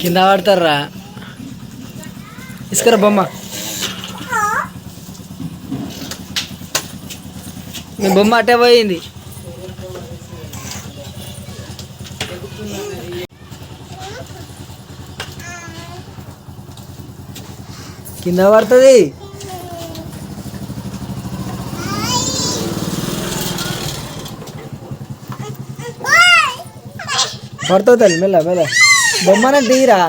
కింద పడతారా? ఇసుకరా బొమ్మ. మీ బొమ్మ అట్టే పోయింది. కింద పడుతుంది. పడుతుంది తల్లి మెల్ల మెల్ల బొమ్మనే తీరా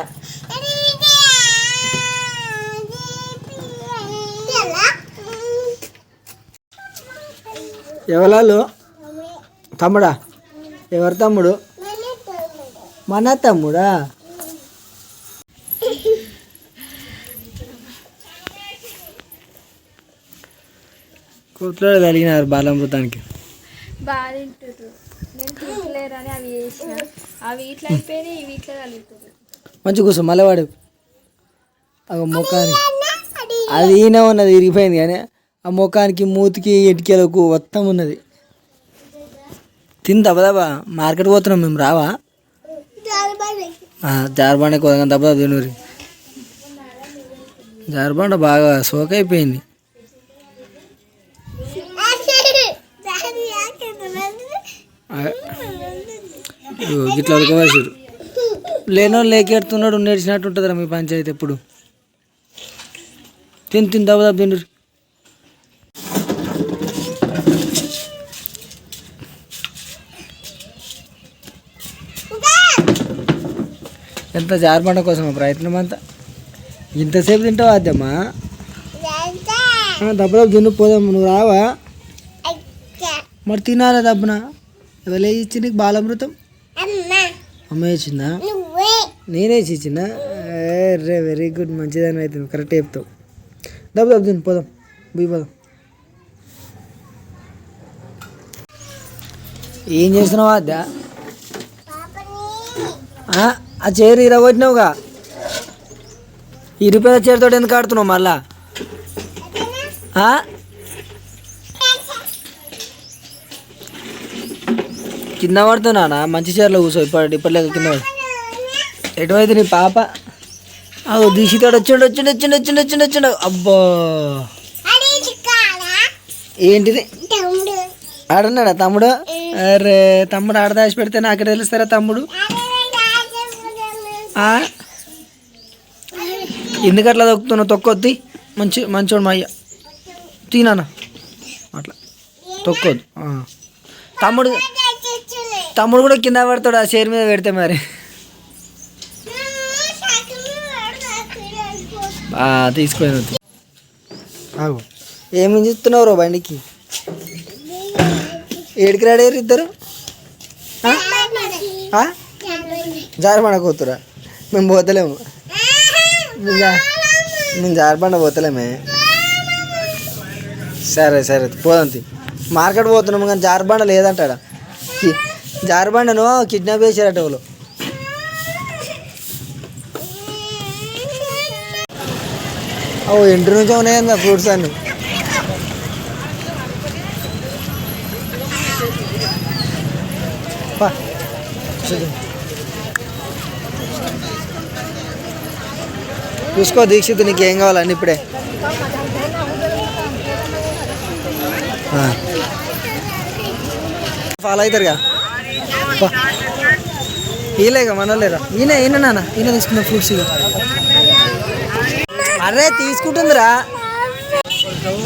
ఎవరాలు తమ్ముడా? ఎవరు తమ్ముడు? మన తమ్ముడా? కూతురు కలిగినారు బాలంబృతానికి బాగా తింటారు నేను తింటలేరని అవి చేసిన. అవి ఇట్లా అయిపోయినాయి ఇవి ఇట్లా కలుగుతుంది మంచి కూర్చో మళ్ళీ వాడు. ఒక ముఖానికి. అది ఈయన ఉన్నది ఇరిగిపోయింది కానీ ఆ ముఖానికి మూతికి ఇటుకలకు మొత్తం ఉన్నది. తిని దబ్బదబ్బా మార్కెట్ పోతున్నాం మేము రావా? జారబండ కొద్దిగా దెబ్బ తినూరి జారబండ బాగా సోకైపోయింది అయిపోయింది ఆ, ఇగో గిట్లా ఉడకవేసారు లేనో లేకెడుతున్నాడు నేర్చినట్టు ఉంటుందిరా మీ పంచాయతీ ఎప్పుడు. తిని తిని దబ్బ దబ్బ తిండ్రు ఎంత జారబండ కోసం ప్రయత్నం అంతా? ఇంతసేపు తింటావా అద్దమ్మా? దెబ్బ దెబ్బ తిను పోదాం నువ్వు రావా? మరి తినాలా దబ్బన? ఎవరే ఇచ్చి నీకు బాలామృతం? అమ్మ ఇచ్చిందా నేనే ఇచ్చిన రే వెరీ గుడ్ మంచిదని అవుతుంది కరెక్ట్ చెప్తావు. దబ్బు తిను పోదాం. బుయ్యి పోదాం. ఏం చేస్తున్నావా అద్ద? ఆ చీర ఇరగొట్టినావుగా ఈ రూపాయల చీరతో ఎందుకు ఆడుతున్నావు మళ్ళా కింద పడుతున్నానా మంచి చీరలో కూర్చో. ఇప్పటి ఇప్పటిలేక కింద ఎటువైతే నీ పాప? అవు దీక్షితాడు వచ్చిండు వచ్చిండు వచ్చిండు వచ్చిండు వచ్చిండు వచ్చిండు. అబ్బా. ఏంటిది? ఆడున్నాడా తమ్ముడు? అరే తమ్ముడు ఆడ దాచి పెడితే నాకు తెలుస్తారా తమ్ముడు? ఆ? ఎందుకు అట్లా తొక్కుతున్నావు? తొక్కొద్ది. మంచి మంచోడు మా అయ్య. తినానా అట్లా. తొక్కొద్దు. తమ్ముడు తమ్ముడు కూడా కింద పడతాడు ఆ చైర్ మీద పెడితే మరి. ఆగు. ఏమి చూస్తున్నావు రో బండికి? ఏడికి రాడారు ఇద్దరు? జారబండ కూతురా మేము పోతలేము. మేము జారబండ పోతలేమే. సరే సరే పోదాం. మార్కెట్ పోతున్నాము కానీ జారబండ లేదంటాడా? జారబండను కిడ్నాప్ చేశారట వాళ్ళు. ఓ ఇంటి నుంచి ఉన్నాయండి ఫ్రూట్స్ అన్ని. చూసుకో దీక్షిత్ నీకు ఏం కావాలండి ఇప్పుడే. ఫాలో అవుతారుగా? పా. ఈలేగా మనలేరా ఈయన ఈయన నాన్న. ఈయన తీసుకున్న ఫ్రూట్స్ ఇక అరే తీసుకుంటుందిరా.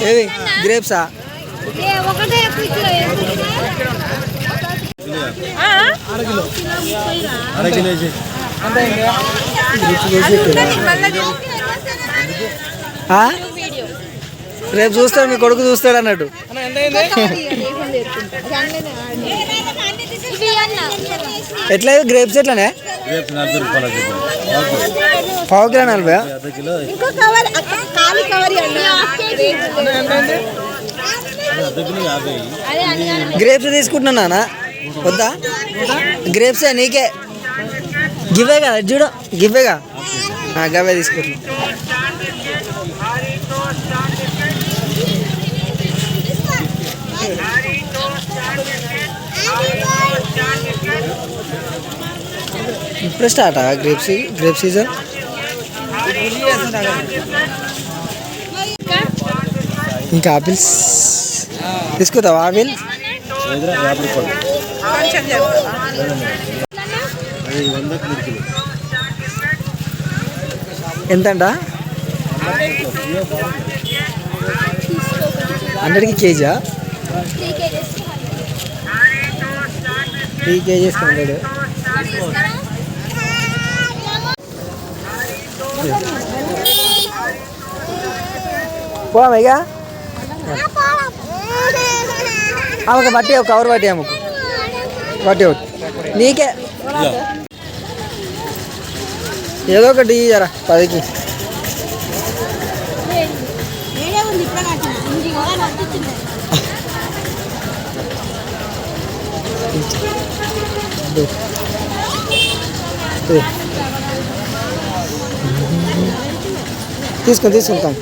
ఏవి గ్రేప్సా? రేపు చూస్తాడు మీ కొడుకు చూస్తాడు అన్నట్టు. ఎట్లా గ్రేప్స్ ఎట్లానే? పావు కిలో నలభై. ఇంకో కవర్ ఖాళీ కవర్ అదే అని గ్రేప్స్ తీసుకుంటున్నానా వద్దా? గ్రేప్సే నీకే. గివ్వే కదా ఇది చూడు. గివ్వేగా ఆ, గవే తీసుకుంటున్నా. ఇప్పుడే స్టార్ట్ గ్రేప్ సీ గ్రేప్ సీజన్? ఇంకా ఆపిల్స్ తీసుకుందాం ఆపిల్ ఎంతంట హండ్రెడ్కి కేజా three KGs hundred. KGs hundred పోదాం ఇక ఆమెకు బట్టి ఒక కవర్ పట్టి ఆమెకు పట్టి ఒకటి నీకే ఏదో ఒకటి జరా పదికి ఇదో. ఇదో. తీసుకొని తీసుకుంటాం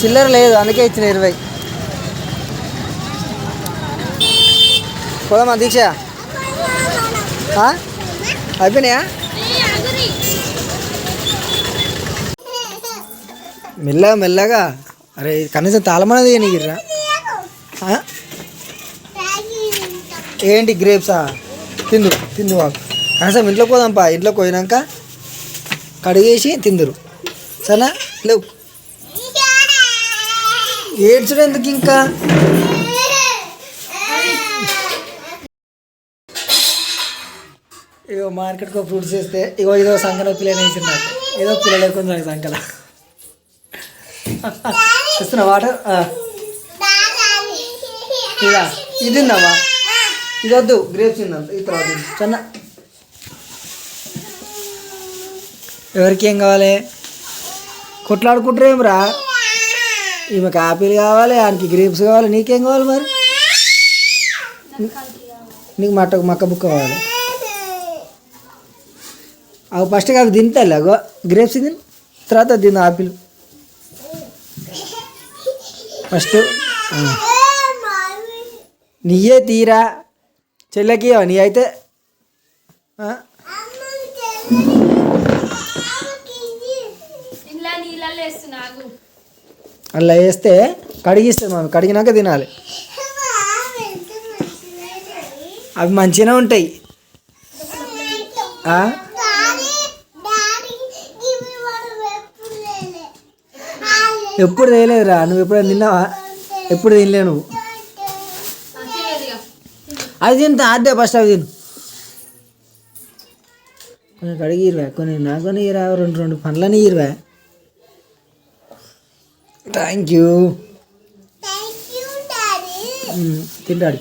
చిల్లర లేదు అందుకే ఇచ్చిన ఇరవై. పోదామా దీక్ష? అయిపోయినాయా? మెల్లగా మెల్లగా అరే కనీసం తాళమనేది నీకురా ఏంటి గ్రేప్సా? తిందు తిందు బాబు కనీసం ఇంట్లోకి పోదాంపా ఇంట్లోకి పోయినాక కడిగేసి తిందురు. సరేనా? లేవు. ఏడ్చడం ఎందుకు ఇంకా? ఇగో మార్కెట్కి ఫ్రూట్స్ వేస్తే ఇగో ఏదో సంకల పిల్లలు వేసి నాకు ఏదో పిల్లలు లేకుండా నాకు సంకల ఇస్తున్నా వాటర్? ఇదా ఇది తిందామా ఇది వద్దు గ్రేప్స్ తిందాం ఈ తర్వాత చిన్న ఎవరికి ఏం కావాలి? కొట్లాడుకుంటారేం రా ఈమెకి ఆపిల్ కావాలి ఆయనకి గ్రేప్స్ కావాలి నీకేం కావాలి మరి? నీకు మట్ట మక్క బుక్ కావాలి. అవి ఫస్ట్ అవి తింటాలి అగో గ్రేప్స్ తిని తర్వాత తిను ఆపిల్. ఫస్ట్ నీయే తీరా చెల్లెకి నీ అయితే ఆ? ఇలా నీళ్ళల్లో వేస్తున్నా ఆగు అలా వేస్తే కడిగిస్తుంది మనం కడిగినాక తినాలి. అవి మంచిగానే ఉంటాయి. ఎప్పుడు తేలేదురా నువ్వు ఎప్పుడైనా తిన్నావా? ఎప్పుడు తినలే నువ్వు? అది తింటా అదే ఫస్ట్ అవి తిను. కొన్ని కడిగి ఇరవై కొన్ని నాకు ఇరవై రెండు రెండు పండ్లని ఇరవై థ్యాంక్ యూ తింటాడు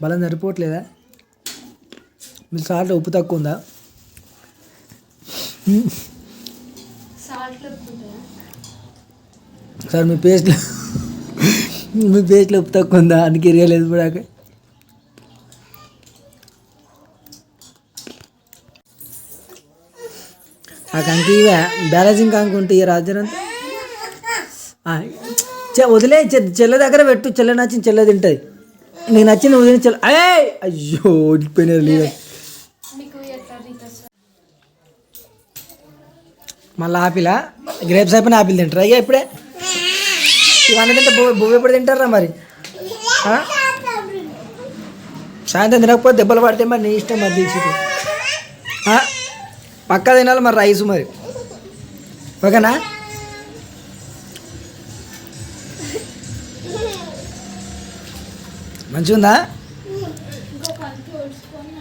బలం సరిపోవట్లేదా మీరు సాల్ట్ ఉప్పు తక్కువ ఉందా? సార్ మీ పేస్ట్లో మీ పేస్ట్లో ఉప్పు తక్కువ ఉందా? అందుకే ఇరగలేదు ఇప్పుడు కంకి ఇవే బ్యాలెన్సింగ్ కంకి ఉంటే ఈ రాజ్యానంతా? వదిలే చెల్ల దగ్గర పెట్టు. చెల్ల నచ్చిన చెల్ల తింటుంది. నీకు నచ్చిన వదిలిన చెల్ల. అయ్యే అయ్యో ఓడిపోయినారు లేదు మళ్ళీ ఆపిలా? గ్రేప్స్ అయిపోయిన ఆపిల్ తింటారా? అయ్యా ఇప్పుడే? ఇవన్నీ తింటే బువ్వ బువ్వ ఎప్పుడు తింటారా మరి? సాయంత్రం తినకపోతే దెబ్బలు పడితే మరి నీ ఇష్టం మరి దీక్షితు పక్కా తినాలి మరి రైస్ మరి. ఓకేనా? మంచిగా ఉందా ఇంకో పనికి ఓడ్చుకొని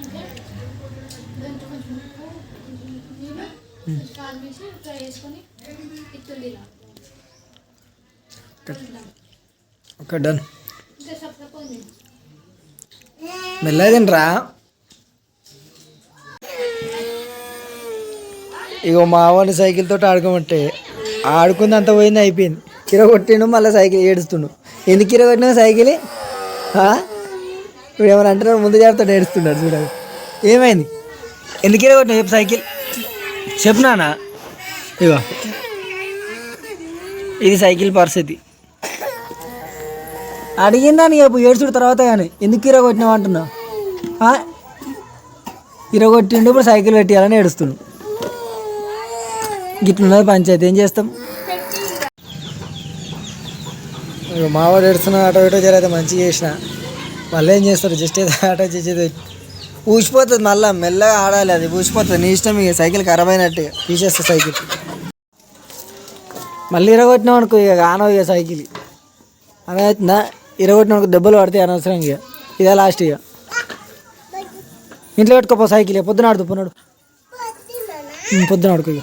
ఇగో మా వాడిని సైకిల్ తోటి ఆడుకోమంటే ఆడుకుంది అంత పోయింది అయిపోయింది. కిర కొట్టిండు మళ్ళీ సైకిల్ ఏడుస్తుండు. ఎందుకు కిర కొట్టినా సైకిల్? ఇప్పుడు ఏమైనా అంటారు? ముందు జాగ్రత్త ఏడుస్తున్నాడు చూడాలి ఏమైంది? ఎందుకు కిర కొట్టినా చెప్పు సైకిల్. చెప్పినానా ఇగో. ఇది సైకిల్ పరిస్థితి. అడిగిందని చెప్పు ఏడుచుడు తర్వాత కానీ ఎందుకు ఇరగొట్టినావు అంటున్నావు? ఆ? ఇరగొట్టిండు ఇప్పుడు సైకిల్ పెట్టేయాలని ఏడుస్తున్నావు గిట్లున్నది పంచాయతీ. ఏం చేస్తాం? మావాడు ఏడుస్తున్నా ఆటో ఇటో జరైతే మంచిగా చేసిన. మళ్ళీ ఏం చేస్తారు? జస్ట్ ఏదో ఆటో చేసేది. ఊసిపోతుంది మళ్ళీ మెల్లగా ఆడాలి అది. ఊసిపోతుంది. నీ ఇష్టం ఇక సైకిల్ ఖరాబ్ అయినట్టు తీసేస్తా సైకిల్. మళ్ళీ ఇరగొట్టినాం అనుకో ఇక కానవు ఇక సైకిల్. అదే అవుతుందా ఇరగొట్టిన అనుకో దెబ్బలు పడతాయి అనవసరం ఇక. ఇదే లాస్ట్ ఇక. ఇంట్లో పెట్టుకోపో సైకిల్ ఇక. పొద్దున ఆడుతూ పొన్నాడు పొద్దున ఆడుకో ఇక.